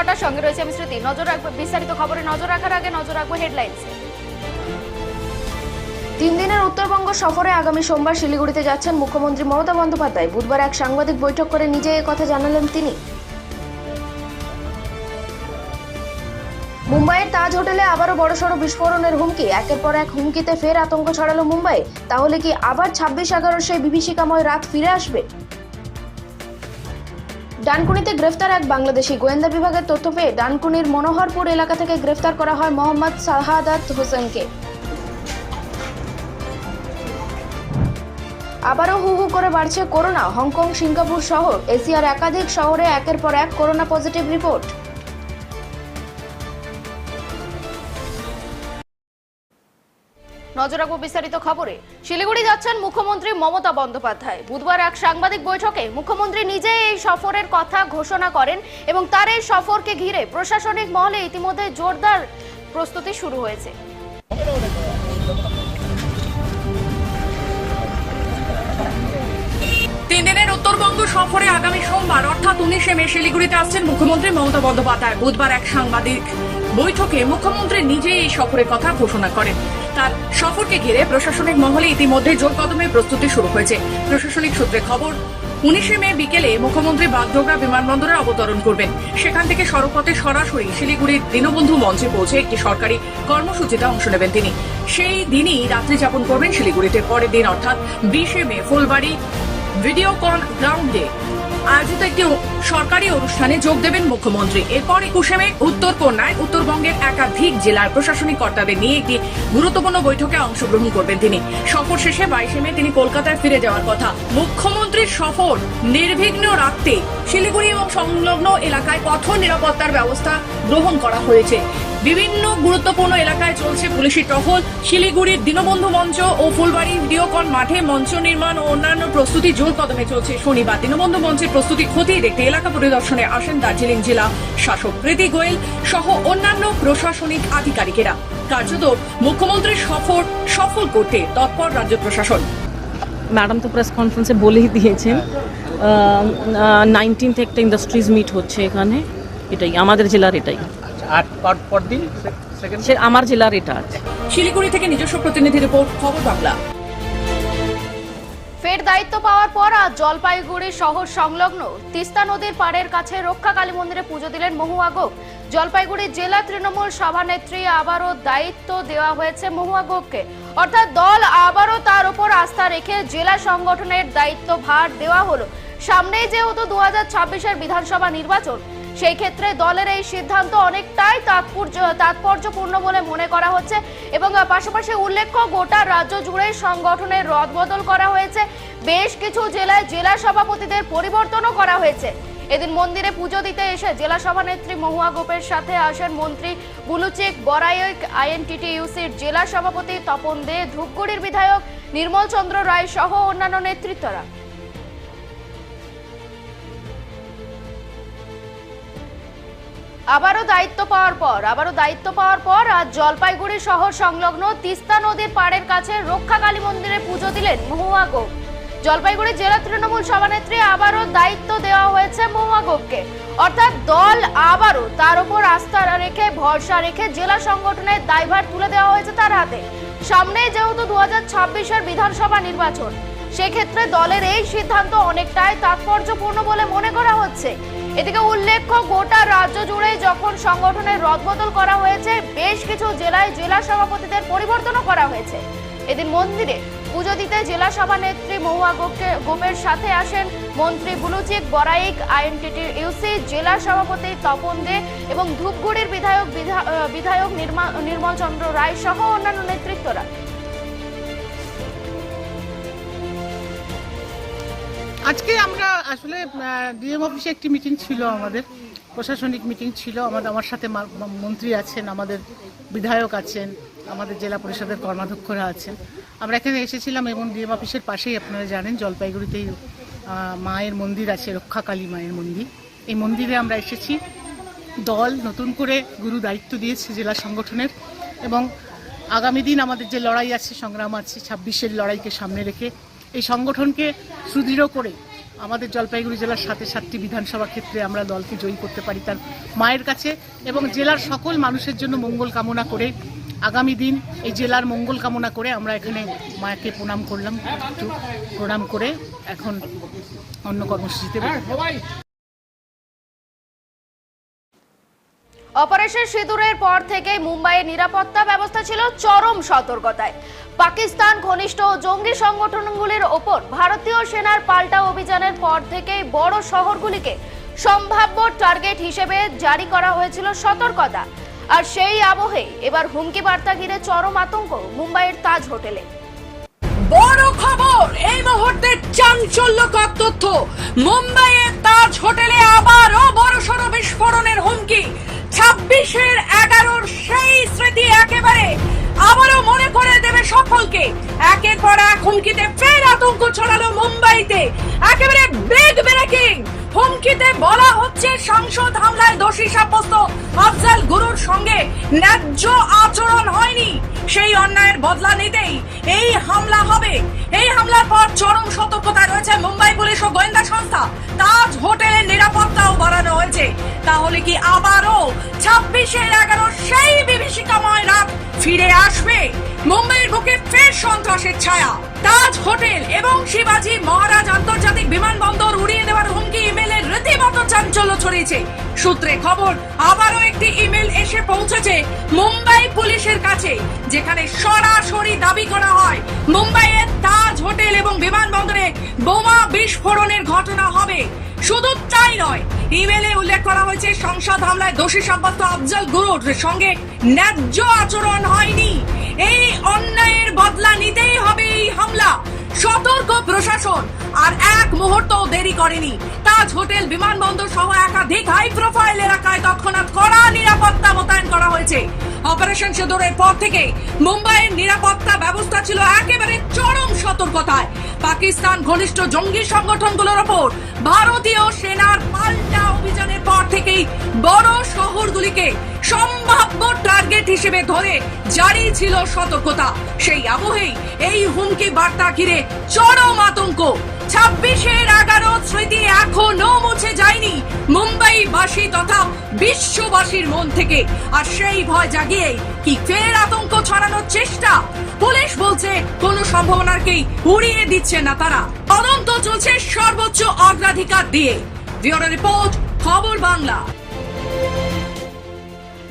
নটার সঙ্গে রয়েছে আমি স্মৃতি নজর রাখব, বিস্তারিত খবরে নজর রাখার আগে নজর রাখব হেডলাইন্সে। তিন দিনের উত্তরবঙ্গ সফরে আগামী সোমবার শিলিগুড়িতে যাচ্ছেন মুখ্যমন্ত্রী মমতা বন্দ্যোপাধ্যায়। বুধবার এক সাংবাদিক বৈঠক করে নিজে কথা জানালেন তিনি। মুম্বাইয়ের তাজ হোটেলে আবারও বড়সড় বিস্ফোরণের হুমকি। একের পর এক হুমকিতে ফের আতঙ্ক ছড়ালো মুম্বাই তাহলে কি আবার ছাব্বিশ এগারোর সেই বিভীষিকাময় রাত ফিরে আসবে? ডানকুনিতে গ্রেফতার এক বাংলাদেশি। গোয়েন্দা বিভাগের তথ্য পেয়ে ডানকুনির মনোহরপুর এলাকা থেকে গ্রেফতার করা হয় মোহাম্মদ শাহাদাত হোসেনকে। আবারও হু হু করে বাড়ছে করোনা। হংকং, সিঙ্গাপুর সহ এশিয়ার একাধিক শহরে একের পর এক করোনা পজিটিভ রিপোর্ট। নজর রাখব বিস্তারিত খবরে। শিলিগুড়ি যাচ্ছেন মুখ্যমন্ত্রী মমতা বন্দ্যোপাধ্যায়। বুধবার এক সাংবাদিক বৈঠকে মুখ্যমন্ত্রী নিজে এই সফরের কথা ঘোষণা করেন এবং তার এই সফরকে ঘিরে প্রশাসনিক মহলে ইতিমধ্যে জোরদার প্রস্তুতি শুরু হয়েছে। উত্তরবঙ্গ সফরে আগামী সোমবার, অর্থাৎ উনিশে মে শিলিগুড়িতে আসছেন মুখ্যমন্ত্রী মমতা বন্দ্যোপাধ্যায়। বুধবার এক সাংবাদিক বৈঠকে মুখ্যমন্ত্রী নিজেই এই সফরের কথা ঘোষণা করেন। তার সফরকে ঘিরে প্রশাসনিক মহলে ইতিমধ্যে জোর কদমে প্রস্তুতি শুরু হয়েছে। প্রশাসনিক সূত্রে খবর, উনিশে মে বিকেলে মুখ্যমন্ত্রী বাগডোগরা বিমানবন্দরে অবতরণ করবেন। সেখান থেকে সড়কপথে সরাসরি শিলিগুড়ির দীনবন্ধু মঞ্চে পৌঁছে একটি সরকারি কর্মসূচিতে অংশ নেবেন তিনি। সেই দিনই রাত্রি যাপন করবেন শিলিগুড়িতে। পরের দিন, অর্থাৎ বিশে মে, ফুলবাড়ি ভিডিওকন গ্রাউন্ডে আয়োজিত একটি সরকারি অনুষ্ঠানে যোগ দেবেন মুখ্যমন্ত্রী। এরপর একুশে মে উত্তর কন্যায় উত্তরবঙ্গের একাধিক জেলার প্রশাসনিক কর্তাদের নিয়ে একটি গুরুত্বপূর্ণ বৈঠকে অংশগ্রহণ করবেন তিনি। সফর শেষে বাইশে মে তিনি কলকাতায় ফিরে যাওয়ার কথা। মুখ্যমন্ত্রীর সফর নির্বিঘ্ন রাখতে শিলিগুড়ি এবং সংলগ্ন এলাকায় পথ নিরাপত্তার ব্যবস্থা গ্রহণ করা হয়েছে। বিভিন্ন গুরুত্বপূর্ণ এলাকায় চলছে পুলিশি টহল। শিলিগুড়ির দীনবন্ধু মঞ্চ ও ফুলবাড়ি ভিডিওকন মাঠে মঞ্চ নির্মাণ ও অন্যান্য প্রস্তুতি জোর কদমে চলছে। শনিবার দীনবন্ধু মঞ্চের প্রস্তুতি খতিয়ে দেখতে এলাকা পরিদর্শনে আসেন দার্জিলিং জেলা শাসক প্রীতি গোয়েল সহ অন্যান্য প্রশাসনিক আধিকারিকেরা। কার্যত মুখ্যমন্ত্রীর সফর সফল করতে তৎপর রাজ্য প্রশাসন। ম্যাডাম তো প্রেস কনফারেন্সে বলেই দিয়েছেন নাইনটিন্থ একটা ইন্ডাস্ট্রিজ মিট হচ্ছে এখানে, এটাই, আমাদের জেলার এটাই। আর পরদিন সেকেন্ড সে আমার জেলার এটা আছে। শিলিগুড়ি থেকে নিজস্ব প্রতিনিধি রিপোর্ট খবর বাংলা। ফের দায়িত্ব পাওয়ার পর আজ জলপাইগুড়ি শহর সংলগ্ন তিস্তা নদীর পাড়ের কাছে রক্ষা কালী মন্দিরে পুজো দিলেন মহুয়া গোপ। জলপাইগুড়ি জেলা তৃণমূল সভানেত্রী আবারও দায়িত্ব দেওয়া হয়েছে মহুয়া গোপকে। অর্থাৎ দল আবারও তার উপর আস্থা রেখে জেলা সংগঠনের দায়িত্ব ভার দেওয়া হলো। সামনেই যেহেতু দু হাজার ছাব্বিশের বিধানসভা নির্বাচন সেই ক্ষেত্রে দলের এই সিদ্ধান্ত অনেকটাই তাৎপর্য, তাৎপর্যপূর্ণ বলে মনে করা হচ্ছে এবং পাশাপাশি উল্লেখ্য গোটা রাজ্য জুড়ে সংগঠনের রদবদল করা হয়েছে। বেশ কিছু জেলায় জেলা সভাপতিদের পরিবর্তনও করা হয়েছে। এদিন মন্দিরে পুজো দিতে এসে জেলা সভানেত্রী মহুয়া গোপের সাথে আসেন মন্ত্রী বুলুচেক বরাইক আইএনটিটিইউসির জেলা সভাপতি তপন দে, ধূপগুড়ির বিধায়ক নির্মল চন্দ্র রায় সহ অন্যান্য নেতৃত্বরা। আবারও দায়িত্ব পাওয়ার পর, আবারও দায়িত্ব পাওয়ার পর আজ জলপাইগুড়ি শহর সংলগ্ন তিস্তা নদীর পাড়ের কাছে রক্ষাকালী মন্দিরে পুজো দিলেন মহুয়া গোপ। জলপাইগুড়ি জেলা তৃণমূল সভানেত্রী আবারও দায়িত্ব দেওয়া হয়েছে মহুয়া গোপকে। অর্থাৎ দল আবারও তার উপর আস্থা রেখে, ভরসা রেখে জেলা সংগঠনের দায়ভার তুলে দেওয়া হয়েছে তার হাতে। সামনে যেহেতু দু হাজার বিধানসভা নির্বাচন, সেক্ষেত্রে দলের এই সিদ্ধান্ত অনেকটাই তাৎপর্যপূর্ণ বলে মনে করা হচ্ছে। এদিকে উল্লেখ্য, গোটা রাজ্য জুড়ে যখন সংগঠনের রদবদল করা হয়েছে, বেশ কিছু জেলায় জেলা সভাপতিদের পরিবর্তনও করা হয়েছে। এদিন মন্দিরে পুজো দিতে জেলা সভানেত্রী মহুয়া গোপকে, গোপের সাথে আসেন মন্ত্রী বুলুচিক বরাইক আইএনটিটি ইউসি, জেলা সভাপতি তপন দে এবং ধূপগুড়ির বিধায়ক বিধা- বিধায়ক নির্মা- নির্মল চন্দ্র রায় সহ অন্যান্য নেতৃত্বরা। আজকে আমরা আসলে ডিএম অফিসে একটি মিটিং ছিল আমাদের, প্রশাসনিক মিটিং ছিল। আমাদের, আমার সাথে মন্ত্রী আছেন, আমাদের বিধায়ক আছেন, আমাদের জেলা পরিষদের কর্মাধ্যক্ষরা আছেন। আমরা এখানে এসেছিলাম এবং ডিএম অফিসের পাশেই, আপনারা জানেন, জলপাইগুড়িতেই মায়ের মন্দির আছে, রক্ষাকালী মায়ের মন্দির। এই মন্দিরে আমরা এসেছি। দল নতুন করে গুরু দায়িত্ব দিয়েছে জেলা সংগঠনের এবং আগামী দিন আমাদের যে লড়াই আছে, সংগ্রাম আছে, ছাব্বিশের লড়াইকে সামনে রেখে এই সংগঠনকে সুদৃঢ় করে আমাদের জলপাইগুড়ি জেলার সাথে সাতটি বিধানসভা ক্ষেত্রে আমরা দলকে জয়ী করতে পারি তার মায়ের কাছে এবং জেলার সকল মানুষের জন্য মঙ্গল কামনা করে আগামী দিন এই জেলার মঙ্গল কামনা করে আমরা এখানে মাকে প্রণাম করলাম, একটু প্রণাম করে এখন অন্য কর্মসূচিতে অপারেশন সিঁদুরের পর থেকেই মুম্বাইয়ের নিরাপত্তা ব্যবস্থা ছিল চরম সতর্কতায়। পাকিস্তান ঘনিষ্ঠ জঙ্গি সংগঠনগুলির ওপর ভারতীয় সেনার পাল্টা অভিযানের পর থেকেই বড় শহরগুলিকে সম্ভাব্য টার্গেট হিসেবে জারি করা হয়েছিল সতর্কতা। আর সেই আবহে এবার হুমকি বার্তা ঘিরে চরম আতঙ্ক মুম্বাইয়ের তাজ হোটেলে। বড় খবর, এই মুহূর্তে চাঞ্চল্যকর তথ্য। মুম্বাইয়ের তাজ হোটেলে আবারও বড় সড় বিস্ফোরণের হুমকি। ছাব্বিশের এগারোর সেই স্মৃতি একেবারে আবারও মনে করে দেবে সকলকে। একের পর এক হুমকিতে ফের আতঙ্ক ছড়ালো মুম্বাইতে। একেবারে বিগ ব্রেকিং হুমকিতে বলা হচ্ছে সংসদ হামলায় দোষী সাব্যস্ত আফজাল গুরুর সঙ্গে ন্যায্য আচরণ হয়নি। সেই অন্যায়ের বদলা নিতেই এই হামলা হবে। এই হামলার পর চরম সতর্কতা রয়েছে মুম্বাই পুলিশ ও গোয়েন্দা সংস্থা। তাজ হোটেলের নিরাপত্তাও বাড়ানো হয়েছে। তাহলে কি আবারও ছাব্বিশের এগারো সেই বিভীষিকাময় রাত ফিরে আসবে। মুম্বাইয়ের বুকে ফের সন্ত্রাসের ছায়া। তাজ হোটেল এবং শিবাজি মহারাজ আন্তর্জাতিক বিমানবন্দর উড়িয়ে দেওয়ার হুমকি ইমেলের রীতিমতো চাঞ্চল্য ছড়িয়েছে। সূত্রে খবর, আবারও একটি ইমেল এসে পৌঁছেছে মুম্বাই পুলিশের কাছে, যেখানে সরাসরি দাবি করা হয়, মুম্বাইয়ের তাজ হোটেল এবং বিমানবন্দরে বোমা বিস্ফোরণের ঘটনা হবে। শুধু তাই নয় ইমেলে উল্লেখ করা হয়েছে, সংসদ হামলায় দোষী সাব্যস্ত আফজল গুরুর সঙ্গে ন্যায্য আচরণ হয়নি। এই অন্যায়ের বদলা নিতেই হবে এই হামলা। সতর্ক প্রশাসন, আর এক মুহূর্ত দেরি করেনি। তাজ হোটেল, বিমানবন্দর সহ একাধিক হাই প্রোফাইল এলাকায় তৎক্ষণাৎ কড়া নিরাপত্তা মোতায়েন করা হয়েছে। অপারেশন সিঁদুরের পর থেকে মুম্বাইয়ের নিরাপত্তা ব্যবস্থা ছিল একেবারে চরম পাকিস্তান ঘনিষ্ঠ জঙ্গি সংগঠনগুলোর ওপর ভারতীয় সেনার পাল্টা অভিযানের পর থেকেই বড় শহরগুলিকে সম্ভাব্য টার্গেট হিসেবে ধরে জারি ছিল সতর্কতা। সেই আবহেই এই হুমকি বার্তা ঘিরে চরম আতঙ্ক ছাব্বিশের এগারো স্মৃতি এখনও মুছে যায়নি তথা বিশ্ববাসীর মন থেকে। আর সেই ভয় কি ফের আতঙ্ক ছড়ানোর চেষ্টা? পুলিশ বলছে, কোনো উড়িয়ে দিচ্ছে না তারা। তদন্ত চলছে সর্বোচ্চ অগ্রাধিকার দিয়ে। রিপোর্ট, খবর বাংলা।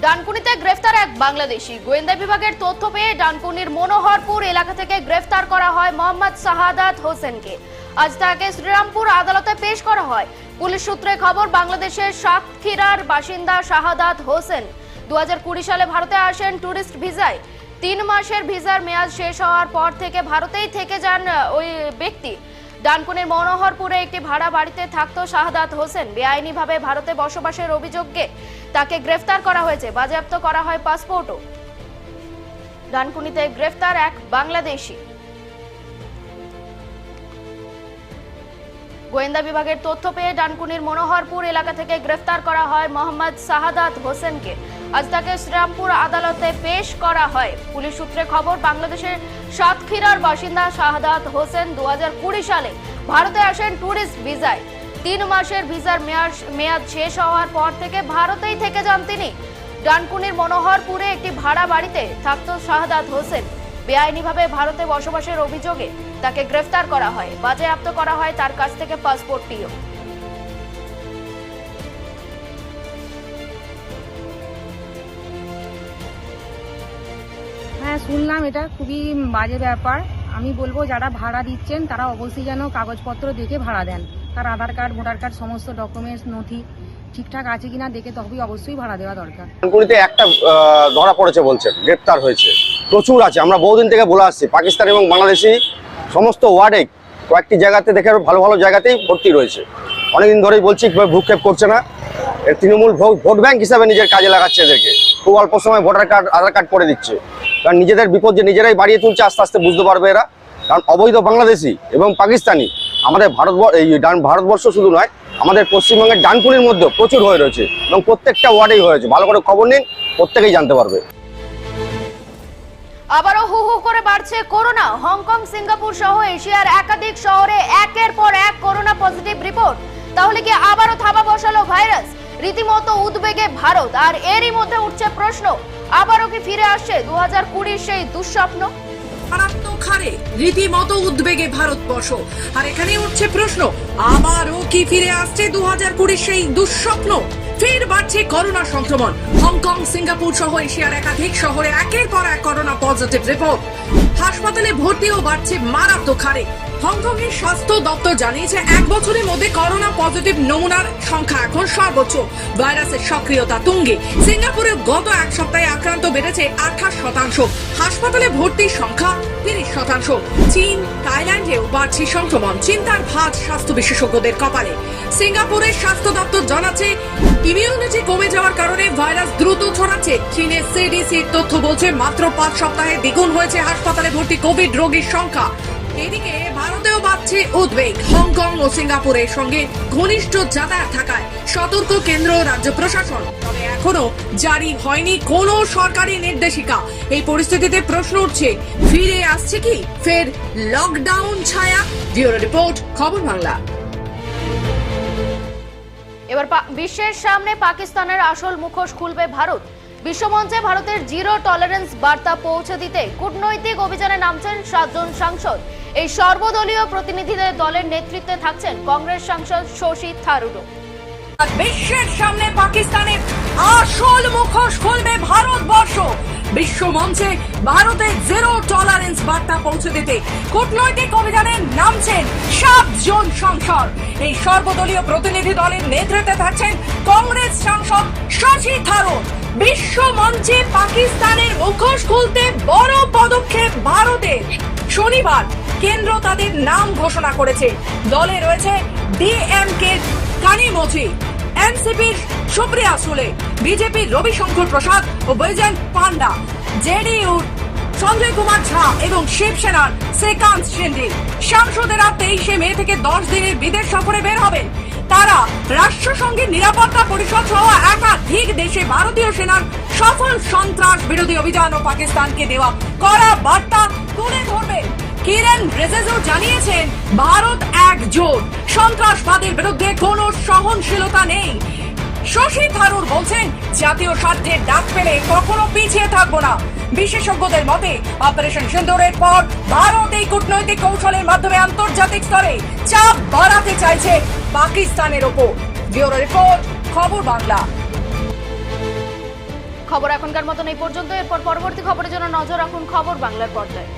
ডানকুনিতে গ্রেফতার এক বাংলাদেশি। গোয়েন্দা বিভাগের তথ্য পেয়ে ডানকুনির মনোহরপুর এলাকা থেকে গ্রেফতার করা হয় মোহাম্মদ শাহাদাত হোসেনকে। আজ তাকে শ্রীরামপুর আদালতে পেশ করা হয়। পুলিশ সূত্রে খবর, বাংলাদেশের সাতক্ষীরার বাসিন্দা শাহাদাত হোসেন দু হাজার কুড়ি সালে ভারতে আসেন ট্যুরিস্ট ভিসায়। তিন মাসের ভিসার মেয়াদ শেষ হওয়ার পর থেকে ভারতেই থেকে যান ওই ব্যক্তি। ডানকুনির মনোহরপুরে একটি ভাড়া বাড়িতে থাকতো শাহাদাত হোসেন। বেআইনিভাবে ভারতে বসবাসের অভিযোগে তাকে গ্রেফতার করা হয়েছে। বাজেয়াপ্ত করা হয় পাসপোর্টও। ডানকুনিতে গ্রেফতার এক বাংলাদেশি। গোয়েন্দা বিভাগের তথ্য পেয়ে ডানকুনির মনোহরপুর এলাকা থেকে গ্রেফতার করা হয় মোহাম্মদ শাহাদাত হোসেনকে। আজ তাকে শ্রীরামপুর আদালতে পেশ করা হয়। পুলিশ সূত্রে খবর, বাংলাদেশের সাতক্ষীরার বাসিন্দা শাহাদাত হোসেন দু হাজার কুড়ি সালে ভারতে আসেন ট্যুরিস্ট ভিসায়। তিন মাসের ভিসার মেয়াদ মেয়াদ শেষ হওয়ার পর থেকে ভারতেই থেকে যান তিনি। ডানকুনির মনোহরপুরে একটি ভাড়া বাড়িতে থাকত শাহাদাত হোসেন। বেআইনিভাবে ভারতে বসবাসের অভিযোগে তাকে গ্রেফতার করা হয়, বাজেয়াপ্ত করা হয় তার কাছ থেকে পাসপোর্টটিও হ্যাঁ শুনলাম, এটা খুবই বাজে ব্যাপার। আমি বলব, যারা ভাড়া দিচ্ছেন, তারা অবশ্যই যেন কাগজপত্র দেখে ভাড়া দেন। তার আধার কার্ড, ভোটার কার্ড, সমস্ত ডকুমেন্টস নথি ঠিকঠাক আছে কিনা দেখে তবেই অবশ্যই ভাড়া দেওয়া দরকার। ডানকুনিতে একটা ধরা পড়েছে বলছেন গ্রেপ্তার হয়েছে। প্রচুর আছে, আমরা বহুদিন থেকে বলে আসছি, পাকিস্তান এবং বাংলাদেশি সমস্ত ওয়ার্ডে কয়েকটি জায়গাতে দেখে ভালো ভালো জায়গাতেই ভর্তি রয়েছে। অনেকদিন ধরেই বলছি ভূক্ষেপ করছে না। এর তৃণমূল ভোট ব্যাংক হিসাবে নিজের কাজে লাগাচ্ছে এদেরকে। খুব অল্প সময় ভোটার কার্ড, আধার কার্ড করে দিচ্ছে। কারণ নিজেদের বিপদ যে নিজেরাই বাড়িয়ে তুলছে, আস্তে আস্তে বুঝতে পারবে এরা। কারণ অবৈধ বাংলাদেশি এবং পাকিস্তানি। আমাদের ভারতবর্ষ, এই ডান, ভারতবর্ষ শুধু নয়, আমাদের পশ্চিমবঙ্গের ডানকুনির মধ্যেও প্রচুর হয়ে রয়েছে এবং প্রত্যেকটা ওয়ার্ডেই হয়েছে। ভালো করে খবর নিন, প্রত্যেকেই জানতে পারবে। আবারও হু হু করে বাড়ছে করোনা। হংকং, সিঙ্গাপুর সহ এশিয়ার একাধিক শহরে একের পর এক করোনা পজিটিভ রিপোর্ট। তাহলে কি আবারও থাবা বসালো ভাইরাস? রীতিমতো উদ্বেগে ভারত। আর এরই মধ্যে উঠছে প্রশ্ন, আবারও কি ফিরে আসছে? দু সেই দুঃস্বপ্ন? মারাত্মক হারে রীতিমতো উদ্বেগে ভারতবর্ষ। আর এখানে উঠছে প্রশ্ন, আবারও কি ফিরে আসছে দু হাজার কুড়ির সেই দুঃস্বপ্ন? ফের বাড়ছে করোনা সংক্রমণ। হংকং, সিঙ্গাপুর সহ এশিয়ার একাধিক শহরে একের পর এক করোনা পজিটিভ রিপোর্ট। হাসপাতালে ভর্তিও বাড়ছে মারাত্মক হারে। হংকং এর স্বাস্থ্য দপ্তর জানিয়েছে, এক বছরের মধ্যে করোনা পজিটিভ নমুনার সংখ্যা এখন সর্বোচ্চ। ভাইরাসের সক্রিয়তা তুঙ্গে। সিঙ্গাপুরে গত এক সপ্তাহে আক্রান্ত বেড়েছে আঠাশ শতাংশ। হাসপাতালে ভর্তির সংখ্যা তিরিশ শতাংশ। চীন, থাইল্যান্ডেও বাড়ছে সংক্রমণ। চিন্তার ভাত স্বাস্থ্য বিশেষজ্ঞদের কপালে। সিঙ্গাপুরের স্বাস্থ্য দপ্তর জানাচ্ছে, ইমিউনিটি কমে যাওয়ার কারণে ভাইরাস দ্রুত ছড়াচ্ছে। চীনের সিডিসির তথ্য বলছে, মাত্র পাঁচ সপ্তাহে দ্বিগুণ হয়েছে হাসপাতালে ভর্তি কোভিড রোগীর সংখ্যা। এদিকে ভারতেও বাড়ছে উদ্বেগ। হংকং ও সিঙ্গাপুরের সঙ্গে ঘনিষ্ঠ যাতায়াত থাকায় সতর্ক কেন্দ্র রাজ্য প্রশাসন। তবে এখনও জারি হয়নি কোনো সরকারি নির্দেশিকা। এই পরিস্থিতিতে প্রশ্ন উঠছে, ফিরে আসছে কি? ফের লকডাউন ছায়া? রিপোর্ট, খবর বাংলা। এবার বিশ্বের সামনে পাকিস্তানের আসল মুখোশ খুলবে ভারত। বিশ্বমঞ্চে ভারতের জিরো টলারেন্স বার্তা পৌঁছে দিতে কূটনৈতিক অভিযানে নামছেন সাতজন সাংসদ। এই সর্বদলীয় প্রতিনিধিদের দলের নেতৃত্বে থাকছেন কংগ্রেস সাংসদ শশী থারুরও বিশ্বের সামনে পাকিস্তানের আসল মুখোশ খুলবে ভারতবর্ষ। বিশ্ব মঞ্চে ভারতের জিরো টলারেন্স বার্তা পৌঁছে দিতে কূটনৈতিক অভিযানে নামছেন সাতজন সংসদ। এই সর্বদলীয় প্রতিনিধি দলের নেতৃত্বে থাকছেন কংগ্রেস সাংসদ শশী থারুর বিশ্ব মঞ্চে পাকিস্তানের মুখোশ খুলতে বড় পদক্ষেপ ভারতের। শনিবার কেন্দ্র তাদের নাম ঘোষণা করেছে। দলে রয়েছে ডিএমকে কানিমোচি এনসিপির সুপ্রিয়া সুলে বিজেপির রবিশঙ্কর প্রসাদ ও বৈজয়ন্ত পান্ডা, জেডিইউর সঞ্জয় কুমার ঝা এবং শিবসেনার শ্রীকান্ত শিন্ডে। সাংসদেরা তেইশে মে থেকে দশ দিনের বিদেশ সফরে বের হবেন। তারা রাষ্ট্রসংঘের নিরাপত্তা পরিষদ সহ একাধিক দেশে ভারতীয় সেনার সফল সন্ত্রাস বিরোধী অভিযান ও পাকিস্তানকে দেওয়া করা বার্তা তুলে ধরবে। কিরেন রেজেজো জানিয়েছেন, ভারত একজোট। সন্ত্রাসবাদের বিরুদ্ধে কোনো সহনশীলতা নেই। শশী থারুর বলছেন, জাতীয় স্বার্থের ডাক পেলে কখনো পিছিয়ে থাকব না। বিশেষজ্ঞদের মতে, অপারেশন সিন্দুরের পর ভারত এই কূটনৈতিক কৌশলের মাধ্যমে আন্তর্জাতিক স্তরে চাপ বাড়াতে চাইছে পাকিস্তানের ওপর। ব্যুরো রিপোর্ট, খবর বাংলা। খবর এখনকার মতন এই পর্যন্ত। এরপর পরবর্তী খবরের জন্য নজর রাখুন খবর বাংলার পর্দায়।